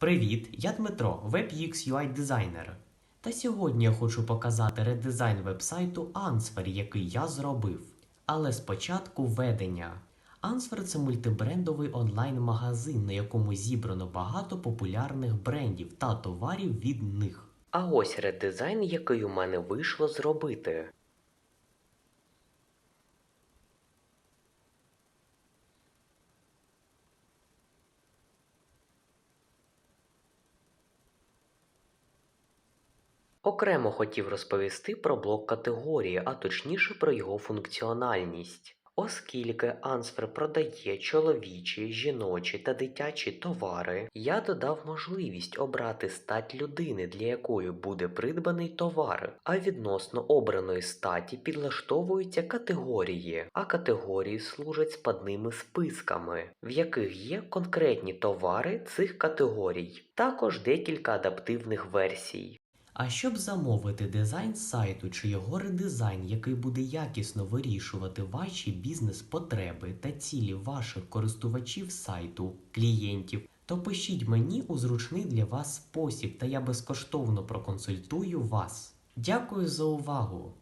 Привіт, я Дмитро, WebUX UI дизайнер. Та сьогодні я хочу показати редизайн вебсайту Answer, який я зробив. Але спочатку введення. Answer – це мультибрендовий онлайн-магазин, на якому зібрано багато популярних брендів та товарів від них. А ось редизайн, який у мене вийшло зробити. Окремо хотів розповісти про блок категорії, а точніше про його функціональність. Оскільки Answer продає чоловічі, жіночі та дитячі товари, я додав можливість обрати стать людини, для якої буде придбаний товар, а відносно обраної статі підлаштовуються категорії, а категорії служать спадними списками, в яких є конкретні товари цих категорій, також декілька адаптивних версій. А щоб замовити дизайн сайту чи його редизайн, який буде якісно вирішувати ваші бізнес-потреби та цілі ваших користувачів сайту, клієнтів, то пишіть мені у зручний для вас спосіб, та я безкоштовно проконсультую вас. Дякую за увагу!